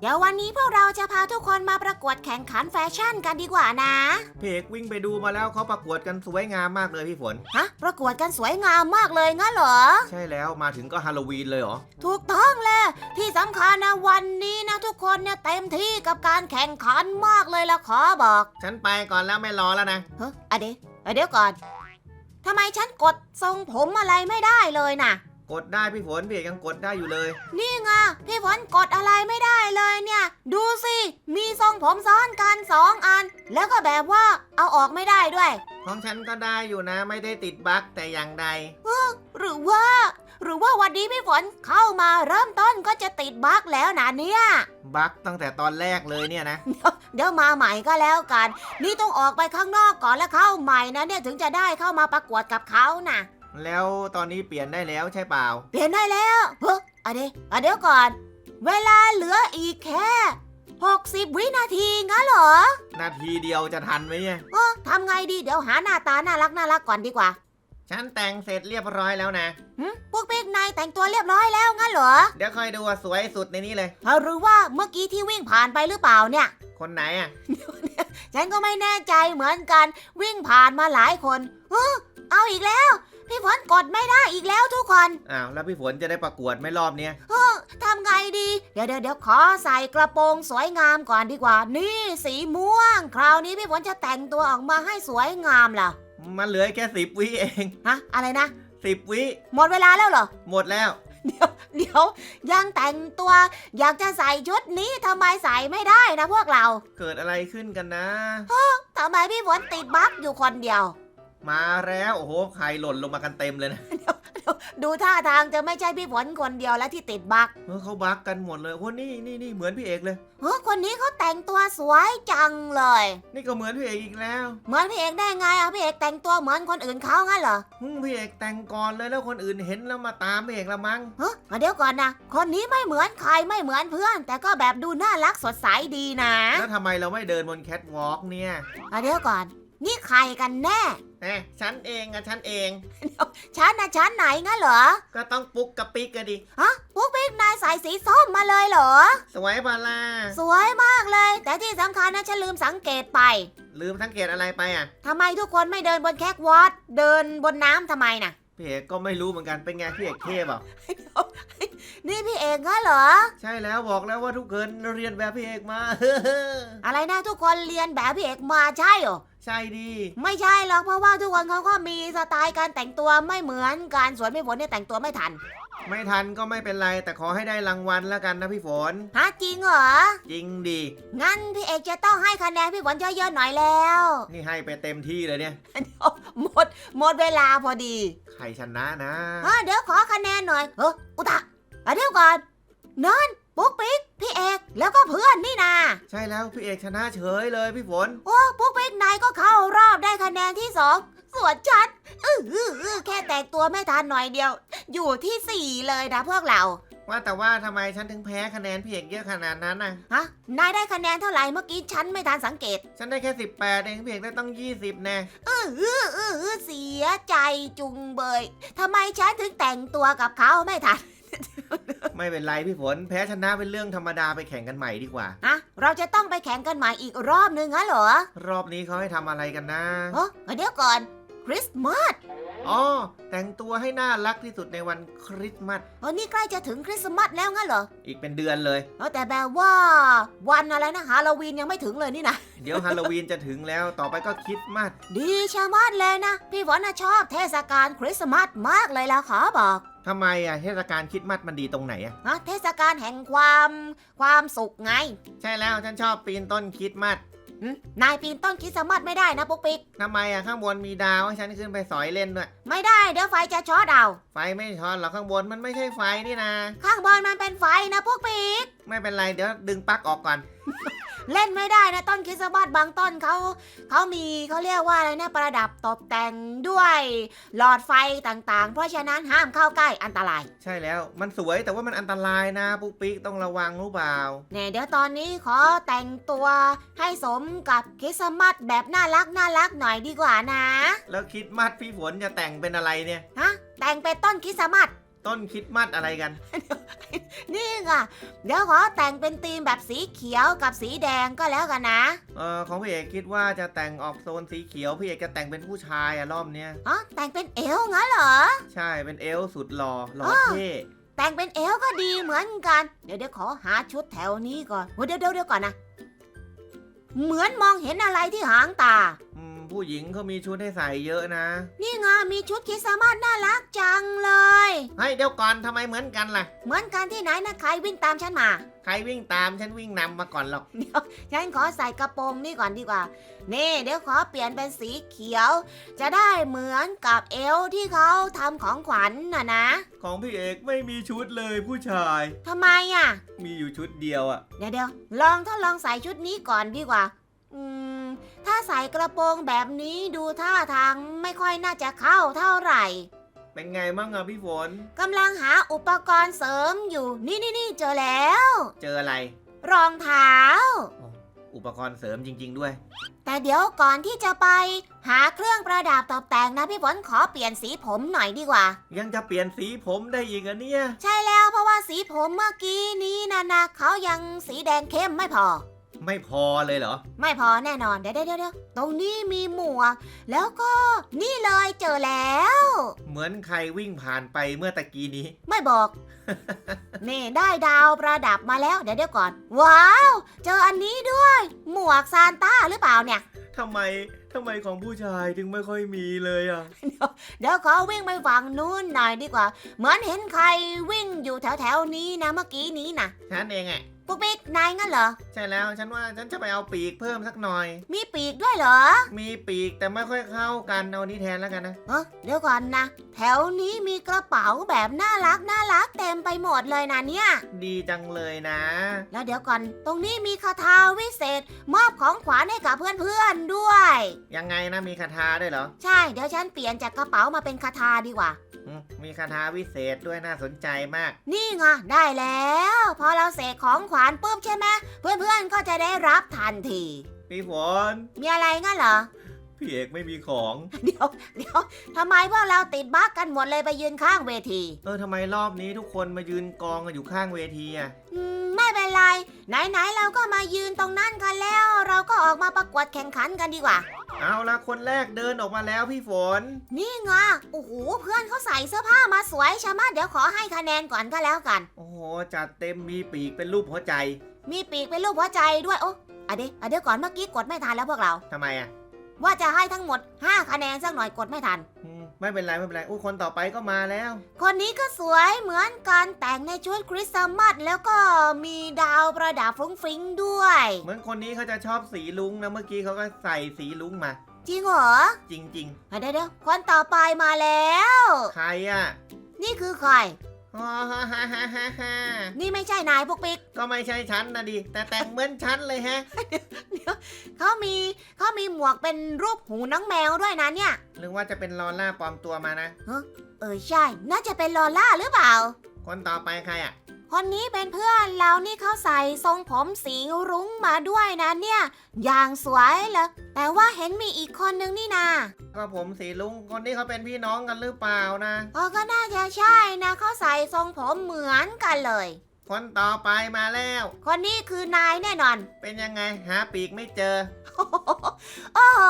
เดี๋ยววันนี้พวกเราจะพาทุกคนมาประกวดแข่งขันแฟชั่นกันดีกว่านะ พี่เอกวิ่งไปดูมาแล้วเขาประกวดกันสวยงามมากเลยพี่ฝน ฮะ ประกวดกันสวยงามมากเลยงั้นเหรอ ใช่แล้วมาถึงก็ฮาโลวีนเลยเหรอ ถูกต้องเลยที่สำคัญนะวันนี้นะทุกคนเนี่ยเต็มที่กับการแข่งขันมากเลยละขอบอกฉันไปก่อนแล้วไม่รอแล้วนะ เฮ้ยอะเดี๋ยวอะเดี๋ยวก่อนทำไมฉันกดทรงผมอะไรไม่ได้เลยน่ะ กดได้พี่ฝนพี่เอกยังกดได้อยู่เลย นี่ไงพี่ฝนกดอะไรไม่ได้เลยเนี่ย ดูสิ มีทรงผมซ้อนกันสองอัน แล้วก็แบบว่าเอาออกไม่ได้ด้วย ของฉันก็ได้อยู่นะไม่ได้ติดบั๊กแต่อย่างใด หรือว่า หรือว่าวันนี้พี่ฝนเข้ามาเริ่มต้นก็จะติดบั๊กแล้วนะเนี่ย บั๊กตั้งแต่ตอนแรกเลยเนี่ยนะ เดี๋ยวมาใหม่ก็แล้วกัน นี่ต้องออกไปข้างนอกก่อนแล้วเข้าใหม่นะเนี่ยถึงจะได้เข้ามาประกวดกับเขาน่ะ แล้วตอนนี้เปลี่ยนได้แล้วใช่เปล่า เปลี่ยนได้แล้วเฮ้ยอะเดี๋ยวอะเดี๋ยวก่อน เวลาเหลืออีกแค่ 60 วินาทีงั้นเหรอนาทีเดียวจะทันไหมเนี่ย เออทำไงดีเดี๋ยวหาหน้าตาน่ารักน่ารักก่อนดีกว่าฉันแต่งเสร็จเรียบร้อยแล้วนะ หึพวกเป๊กนายแต่งตัวเรียบร้อยแล้วงั้นเหรอเดี๋ยวคอยดูว่าสวยสุดในนี้เลยเอาหรือว่าเมื่อกี้ที่วิ่งผ่านไปหรือเปล่าเนี่ย คนไหนอะ ฉันก็ไม่แน่ใจเหมือนกันวิ่งผ่านมาหลายคนเออเอาอีกแล้ว พี่ฝนกดไม่ได้อีกแล้วทุกคนอ้าวแล้วพี่ฝนจะได้ประกวดไหม่รอบเนี้ยทำไงดี เดี๋ยวเดี๋ยวเดี๋ยวขอใส่กระโปรงสวยงามก่อนดีกว่า นี่สีม่วง คราวนี้พี่ฝนจะแต่งตัวออกมาให้สวยงามล่ะมันเหลือแค่สิบวิเองฮะอะไรนะ สิบวิหมดเวลาแล้วเหรอ หมดแล้วเดี๋ยวเดี๋ยวยังแต่งตัว อยากจะใส่ชุดนี้ทำไมใส่ไม่ได้นะพวกเราเกิดอะไรขึ้นกันนะ ทำไมพี่ฝนติดบั๊กอยู่คนเดียว มาแล้วโอ้โหใครหล่นลงมากันเต็มเลยนะดูท่าทางจะไม่ใช่พี่ฝนคนเดียวแล้วที่ติดบั๊กเออเขาบักกันหมดเลยโอ้นี่นี่นี่เหมือนพี่เอกเลยเฮ้ยคนนี้เขาแต่งตัวสวยจังเลยนี่นี่ก็เหมือนพี่เอกอีกแล้ว เหมือนพี่เอกได้ไงอะพี่เอกแต่งตัวเหมือนคนอื่นเขางั้นเหรอหึพี่เอกแต่งก่อนเลยแล้วคนอื่นเห็นแล้วมาตามพี่เอกละมั้งเฮ้ยเดี๋ยวก่อนนะคนนี้ไม่เหมือนใครไม่เหมือนเพื่อน แต่ก็แบบดูน่ารักสดใสดีนะ แล้วทำไมเราไม่เดินบนแคทวอล์กเนี่ยอะเดี๋ยวก่อน นี่ใครกันแน่ เอ๊ะฉันเองอะฉันเอง ฉันนะฉันไหนงั้นเหรอ ก็ต้องปุ๊กกับปิ๊กกันดิ ฮะปุ๊กปิ๊กนายใส่สีส้มมาเลยเหรอ สวยพาล่าสวยมากเลย แต่ที่สำคัญนะฉันลืมสังเกตไป ลืมสังเกตอะไรไปอะทำไมทุกคนไม่เดินบนแคกวอตเดินบนน้ำทำไมน่ะ พี่เอกก็ไม่รู้เหมือนกันเป็นไงพี่เอกเทพอะนี่พี่เอกงั้นเหรอ ใช่แล้วบอกแล้วว่าทุกคนเรียนแบบพี่เอกมา อะไรนะทุกคนเรียนแบบพี่เอกมาใช่เหรอ ใช่ดี ไม่ใช่หรอกเพราะว่าทุกคนเขาก็มีสไตล์การแต่งตัวไม่เหมือนกันส่วนพี่ฝนเนี่ยแต่งตัวไม่ทันไม่ทันก็ไม่เป็นไร แต่ขอให้ได้รางวัลแล้วกันนะพี่ฝน ฮะจริงเหรอ จริงดีงั้นพี่เอกจะต้องให้คะแนนพี่ฝนเยอะๆหน่อยแล้ว นี่ให้ไปเต็มที่เลยเนี่ย หมดหมดเวลาพอดี ใครชนะนะอะเดี๋ยวขอคะแนนหน่อย เอออุตะอะเดี๋ยวก่อนนั่น ปุ๊กปิ๊กพี่เอกแล้วก็เพื่อนนี่นาใช่แล้วพี่เอกชนะเฉยเลยพี่ฝน โอ้ปุ๊กปิ๊กนายก็เข้ารอบได้คะแนนที่สองส่วนฉันอื้ออื้ออื้อแค่แต่งตัวไม่ทันหน่อยเดียว อยู่ที่สี่เลยนะพวกเราว่าแต่ว่าทำไมฉันถึงแพ้คะแนนพี่เอกเยอะขนาดนั้นน่ะ ฮะนายได้คะแนนเท่าไหร่เมื่อกี้ฉันไม่ทันสังเกต ฉันได้แค่ 18เองพี่เอกได้ต้อง 20แน่เออเออเออเออเสียใจจุงเบยทำไมฉันถึงแต่งตัวกับเขาไม่ทัน ไม่เป็นไรพี่ฝน แพ้ชนะเป็นเรื่องธรรมดาไปแข่งกันใหม่ดีกว่า ฮะเราจะต้องไปแข่งกันใหม่อีกรอบนึงงั้นเหรอ รอบนี้เขาให้ทำอะไรกันนะ เออเดี๋ยวก่อน คริสต์มาสอ๋อแต่งตัวให้น่ารักที่สุดในวันคริสต์มาสเออนี่ใกล้จะถึงคริสต์มาสแล้วงั้นเหรออีกเป็นเดือนเลย เออแต่แบบว่าวันอะไรนะฮาโลวีนยังไม่ถึงเลยนี่นะ เดี๋ยวฮาโลวีนจะถึงแล้วต่อไปก็คริสต์มาสดีชะมัดเลยนะ พี่ฝนน่ะชอบเทศกาลคริสต์มาสมากเลยละขอบอกทำไมอะเทศกาลคริสต์มาสมันดีตรงไหนอะฮะเทศกาลแห่งความความสุขไง ใช่แล้วฉันชอบปีนต้นคริสต์มาส หึนายปีนต้นคริสต์มาสไม่ได้นะปุ๊กปิ๊กทำไมอะข้างบนมีดาวให้ฉันขึ้นไปสอยเล่นด้วย ไม่ได้เดี๋ยวไฟจะช็อตเอาไฟไม่ช็อตหรอกข้างบนมันไม่ใช่ไฟนี่นะ ข้างบนมันเป็นไฟนะพวกปีกไม่เป็นไรเดี๋ยวดึงปลั๊กออกก่อน เล่นไม่ได้นะต้นคริสต์มาสบางต้นเขาเขามีเขาเรียกว่าอะไรนะประดับตกแต่งด้วยหลอดไฟต่างๆ เพราะฉะนั้นห้ามเข้าใกล้อันตราย ใช่แล้วมันสวยแต่ว่ามันอันตรายนะปุ๊กปิ๊กต้องระวังรู้เปล่าเนี่ยเดี๋ยวตอนนี้ขอแต่งตัวให้สมกับคริสต์มาสแบบน่ารักน่ารักหน่อยดีกว่านะ แล้วคริสต์มาสพี่ฝนจะแต่งเป็นอะไรเนี่ยฮะแต่งเป็นต้นคริสต์มาสต้นคริดมัดอะไรกัน นี่ไงเดี๋ยวขอแต่งเป็นธีมแบบสีเขียวกับสีแดงก็แล้วกันนะเออของพี่เอกคิดว่าจะแต่งออกโซนสีเขียวพี่เอกจะแต่งเป็นผู้ชายอะรอบเนี้ยอ๋อแต่งเป็นเอลฟ์งั้นเหรอ ใช่เป็นเอลฟ์สุดหล่อหล่ออ้อเท่แต่งเป็นเอลฟ์ก็ดีเหมือนกัน เดี๋ยวเดี๋ยวขอหาชุดแถวนี้ก่อนโอ้เดี๋ยวเดี๋ยวเดี๋ยวก่อนนะ เหมือนมองเห็นอะไรที่หางตาอืม ผู้หญิงเขามีชุดให้ใส่เยอะนะนี่ไงมีชุดคริสต์มาสน่ารักจังเลย เฮ้ยเดี๋ยวก่อนทำไมเหมือนกันล่ะ เหมือนกันที่ไหนนะใครวิ่งตามฉันมา ใครวิ่งตามฉันวิ่งนำมาก่อนหรอก เดี๋ยวฉันขอใส่กระโปรงนี่ก่อนดีกว่า นี่ เดี๋ยวขอเปลี่ยนเป็นสีเขียว จะได้เหมือนกับเอลฟ์ที่เขาทำของขวัญน่ะนะของพี่เอกไม่มีชุดเลยผู้ชาย ทำไมอะ มีอยู่ชุดเดียวอะเดี๋ยวเดี๋ยวลองทดลองใส่ชุดนี้ก่อนดีกว่า อืม ถ้าใส่กระโปรงแบบนี้ดูท่าทางไม่ค่อยน่าจะเข้าเท่าไหร่เป็นไงมั่งอะพี่ฝนกำลังหาอุปกรณ์เสริมอยู่ นี่นี่นี่เจอแล้ว เจออะไร รองเท้า อุปกรณ์เสริมจริง ๆ ด้วย แต่เดี๋ยวก่อนที่จะไป หาเครื่องประดับตกแต่งนะพี่ฝนขอเปลี่ยนสีผมหน่อยดีกว่า ยังจะเปลี่ยนสีผมได้อีกอะเนี่ย ใช่แล้วเพราะว่าสีผมเมื่อกี้นี้นะนะเขายังสีแดงเข้มไม่พอ ไม่พอเลยเหรอ ไม่พอแน่นอน เดี๋ยวเดี๋ยวเดี๋ยวตรงนี้มีหมวก แล้วก็นี่เลยเจอแล้ว เหมือนใครวิ่งผ่านไปเมื่อตะกี้นี้ ไม่บอก นี่ได้ดาวประดับมาแล้ว เดี๋ยวเดี๋ยวก่อน ว้าว เจออันนี้ด้วย หมวกซานต้าหรือเปล่าเนี่ย ทำไมทำไมของผู้ชายถึงไม่ค่อยมีเลยอะ เดี๋ยวขอวิ่งไปฝั่งนู้นหน่อยดีกว่า เหมือนเห็นใครวิ่งอยู่แถวแถวๆนี้นะเมื่อกี้นี้นะฉันเองอะ ปุ๊กปิ๊กนายงั้นเหรอ ใช่แล้วฉันว่าฉันจะไปเอาปีกเพิ่มสักหน่อย มีปีกด้วยเหรอ มีปีกแต่ไม่ค่อยเข้ากันเอานี้แทนแล้วกันนะ เออเดี๋ยวก่อนนะ แถวนี้มีกระเป๋าแบบน่ารักน่ารักเต็มไปหมดเลยนะเนี่ย ดีจังเลยนะ แล้วเดี๋ยวก่อน ตรงนี้มีคาถาวิเศษ มอบของขวัญให้กับเพื่อนๆด้วย ยังไงนะมีคาถาด้วยเหรอ ใช่ เดี๋ยวฉันเปลี่ยนจากกระเป๋ามาเป็นคาถาดีกว่า อืมมีคาถาวิเศษด้วยน่าสนใจมาก นี่ไงได้แล้ว พอเราเสกของขวัญปุ๊บใช่ไหมเพื่อนๆก็จะได้รับทันที พี่ฝนมีอะไรงั้นเหรอ พี่เอกไม่มีของ เดี๋ยวเดี๋ยวทำไมพวกเราติดบั๊กกันหมดเลยไปยืนข้างเวที เออทำไมรอบนี้ทุกคนมายืนกองกันอยู่ข้างเวทีอะ อืม ไม่เป็นไร ไหนๆเราก็มายืนตรงนั้นกันแล้ว เราก็ออกมาประกวดแข่งขันกันดีกว่า เอาละคนแรกเดินออกมาแล้วพี่ฝน นี่ไงโอ้โหเพื่อนเขาใส่เสื้อผ้ามาสวยใช่ไหมเดี๋ยวขอให้คะแนนก่อนก็แล้วกัน โอ้โหจัดเต็มมีปีกเป็นรูปหัวใจมีปีกเป็นรูปหัวใจด้วยโอ้อะเดี๋ยวอะเดี๋ยวก่อนเมื่อกี้กดไม่ทันแล้วพวกเรา ทำไมอะว่าจะให้ทั้งหมด 5 คะแนนสักหน่อยกดไม่ทัน อืม ไม่เป็นไรไม่เป็นไรอู้คนต่อไปก็มาแล้ว คนนี้ก็สวยเหมือนกันแต่งในชุดคริสต์มาสแล้วก็มีดาวประดับฟรุ้งฟริ้งด้วย เหมือนคนนี้เขาจะชอบสีลุงนะเมื่อกี้เขาก็ใส่สีลุงมา จริงเหรอจริงอะเดี๋ยวเดี๋ยวคนต่อไปมาแล้วๆใครอะ นี่คือใคร ฮ่าฮ่าฮ่าฮ่าฮ่าฮ่านี่ไม่ใช่นายพวกปิ๊กก็ไม่ใช่ฉันนะดิ แต่แต่งเหมือนฉันเลยแฮะ เขามีเขามีหมวกเป็นรูปหูน้องแมวด้วยนะเนี่ยหรือว่าจะเป็นลอล่าปลอมตัวมานะ เออใช่ น่าจะเป็นลอล่าหรือเปล่า คนต่อไปใครอะ คนนี้เป็นเพื่อนเรานี่เขาใส่ทรงผมสีรุ้งมาด้วยนะเนี่ย อย่างสวยเลยแต่ว่าเห็นมีอีกคนนึงนี่นาก็ผมสีลุงคนนี้เขาเป็นพี่น้องกันหรือเปล่านะเออก็น่าจะใช่นะเขาใส่ทรงผมเหมือนกันเลย คนต่อไปมาแล้ว คนนี้คือนายแน่นอน เป็นยังไงหาปีกไม่เจอ โอ้โห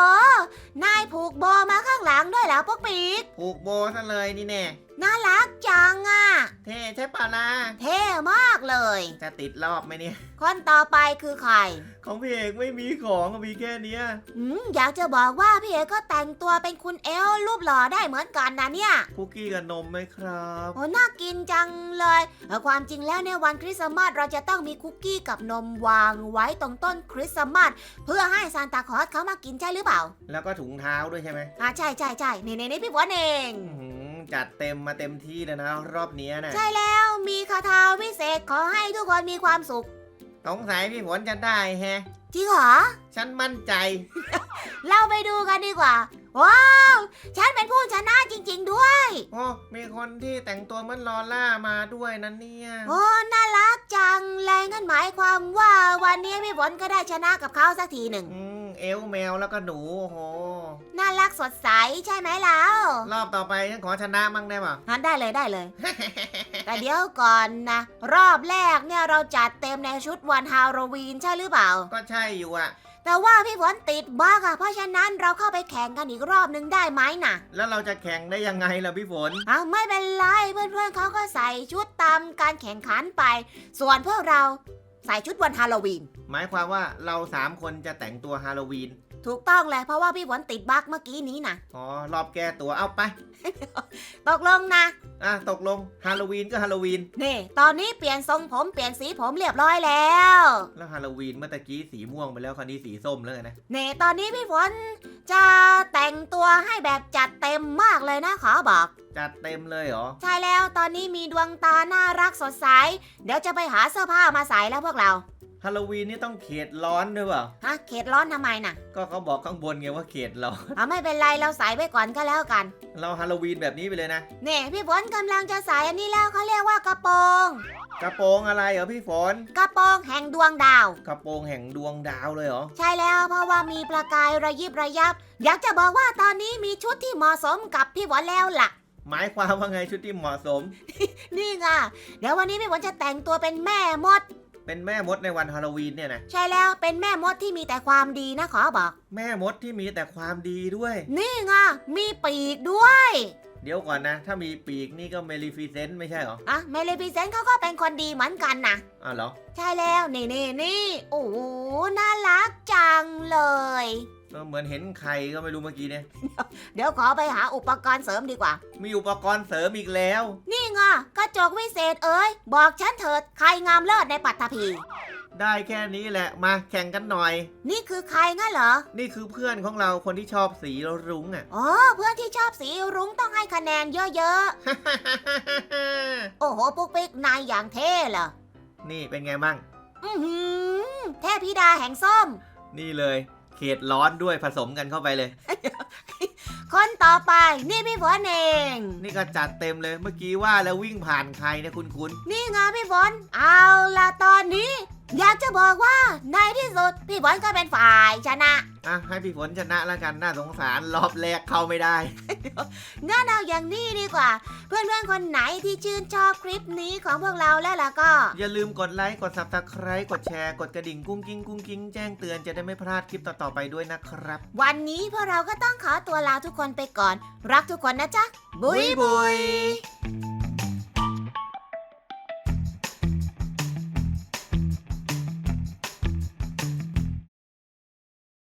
นายผูกโบมาข้างหลังด้วยเหรอพวกปีกผูกโบซะเลยนี่แน่น่ารักจังอะ เท่ใช่ป่ะล่ะเท่มากเลย จะติดรอบไหมเนี่ย คนต่อไปคือใคร ของพี่เอกไม่มีของมีแค่เนี้ยอืมอยากจะบอกว่าพี่เอก็แต่งตัวเป็นคุณเอลรูปหล่อได้เหมือนกันนะเนี่ย คุกกี้กับนมไหมครับ โอ้น่ากินจังเลยเออความจริงแล้วในยวันคริสต์มาสเราจะต้องมีคุกกี้กับนมวางไว้ตรงต้นคริสต์มาสเพื่อให้ซานตาคลอสเขามากินใช่หรือเปล่า แล้วก็ถุงเท้าด้วยใช่ไหมอ่าใช่ใช่ใช่นี่นี่นี่พี่ฝนเอง อื้อหือจัดเต็มมาเต็มที่เลยนะ รอบเนี้ยนะใช่แล้วมีคาถาวิเศษขอให้ทุกคนมีความสุข สงสัยพี่ฝนจะได้แฮะ จริงเหรอ ฉันมั่นใจ เราไปดูกันดีกว่า ว้าว ฉันเป็นผู้ชนะจริง ๆ ด้วย โอ้ มีคนที่แต่งตัวเหมือนลอล่ามาด้วยนะเนี่ยโอ้ น่ารักจังเลยงั้นหมายความว่าวันนี้พี่ฝนก็ได้ชนะกับเขาสักทีหนึ่ง อืมเอลแมวแล้วก็หนูโอ้โห น่ารักสดใสใช่ไหมแล้วรอบต่อไปฉันขอชนะมั่งได้ป่ะ งั้นได้เลยได้เลย แต่เดี๋ยวก่อนนะ รอบแรกเนี่ยเราจัดเต็มในชุดวันฮาโลวีนใช่หรือเปล่า ก็ใช่อยู่อะแต่ว่าพี่ฝนติดบั๊กอะเพราะฉะนั้นเราเข้าไปแข่งกันอีกรอบนึงได้ไหมน่ะ แล้วเราจะแข่งได้ยังไงล่ะพี่ฝน เอาไม่เป็นไรเพื่อนๆเขาก็ใส่ชุดตามการแข่งขันไป ส่วนพวกเรา ใส่ชุดวันฮาโลวีน หมายความว่าเราสามคนจะแต่งตัวฮาโลวีน ถูกต้องเลยเพราะว่าพี่ฝนติดบั๊กเมื่อกี้นี้นะอ๋อ รอบแก้ตัวเอาไป ตกลงนะ อะ ตกลงฮาโลวีนก็ฮาโลวีน นี่ ตอนนี้เปลี่ยนทรงผมเปลี่ยนสีผมเรียบร้อยแล้ว แล้วฮาโลวีนเมื่อตะกี้สีม่วงไปแล้วคราวนี้สีส้มแล้วไงนะ นี่ ตอนนี้พี่ฝนจะแต่งตัวให้แบบจัดเต็มมากเลยนะขอบอก จัดเต็มเลยเหรอ ใช่แล้วตอนนี้มีดวงตาน่ารักสดใส เดี๋ยวจะไปหาเสื้อผ้ามาใส่แล้วพวกเรา ฮาโลวีนนี่ต้องเขตร้อนด้วยเปล่า ฮะเขตร้อนทำไมน่ะก็เขาบอกข้างบนไงว่าเขตร้อน เอาไม่เป็นไรเราใส่ไว้ก่อนก็แล้วกัน เราฮาโลวีนแบบนี้ไปเลยนะนี่พี่ฝนกำลังจะใส่อันนี้แล้วเขาเรียกว่ากระโปรง กระโปรงอะไรเหรอพี่ฝน กระโปรงแห่งดวงดาว กระโปรงแห่งดวงดาวเลยเหรอ ใช่แล้วเพราะว่ามีประกายระยิบระยับ อยากจะบอกว่าตอนนี้มีชุดที่เหมาะสมกับพี่ฝนแล้วล่ะ หมายความว่าไงชุดที่เหมาะสม นี่ไงเดี๋ยววันนี้พี่ฝนจะแต่งตัวเป็นแม่มด เป็นแม่มดในวันฮาโลวีนเนี่ยนะ ใช่แล้วเป็นแม่มดที่มีแต่ความดีนะขอบอก แม่มดที่มีแต่ความดีด้วย นี่ไงมีปีกด้วย เดี๋ยวก่อนนะ ถ้ามีปีกนี่ก็เมลิฟิเซนต์ไม่ใช่เหรอ อะเมเลพิเซนต์เขาก็เป็นคนดีเหมือนกันนะ อ้าวเหรอ ใช่แล้ว นี่นี่นี่ โอ้โหน่ารักจังเลย เออเหมือนเห็นใครก็ไม่รู้เมื่อกี้เนี่ย เดี๋ยวขอไปหาอุปกรณ์เสริมดีกว่า มีอุปกรณ์เสริมอีกแล้ว นี่ไงกระจกวิเศษเอ้ยบอกฉันเถิดใครงามเลิศในปัตตภีได้แค่นี้แหละมาแข่งกันหน่อย นี่คือใครงั้นเหรอ นี่คือเพื่อนของเราคนที่ชอบสีรุ้งอะ อ๋อเพื่อนที่ชอบสีรุ้งต้องให้คะแนนเยอะๆ โอ้โหปุ๊กปิ๊กนายอย่างเท่เหรอ นี่เป็นไงบ้าง อือหือเทพธิดาแห่งส้ม นี่เลย เขตร้อนด้วยผสมกันเข้าไปเลย คนต่อไป นี่พี่ฝนเอง นี่ก็จัดเต็มเลยเมื่อกี้ว่าแล้ววิ่งผ่านใครเนี่ยคุณคุณนี่ไงพี่ฝนเอาละตอนนี้อยากจะบอกว่าในที่สุดพี่ฝนก็เป็นฝ่ายชนะ อะให้พี่ฝนชนะแล้วกันน่าสงสารรอบแรกเข้าไม่ได้ งั้นเอาอย่างนี้ดีกว่า เพื่อนๆคนไหนที่ชื่นชอบคลิปนี้ของพวกเราแล้วล่ะก็ อย่าลืมกดไลค์กด subscribe กดแชร์ กดกระดิ่งกุ้งกิ้งกุ้งกิ้งแจ้งเตือนจะได้ไม่พลาดคลิปต่อๆไปด้วยนะครับ วันนี้พวกเราก็ต้องขอตัวลาทุกคนไปก่อน รักทุกคนนะจ๊ะ บุยบุย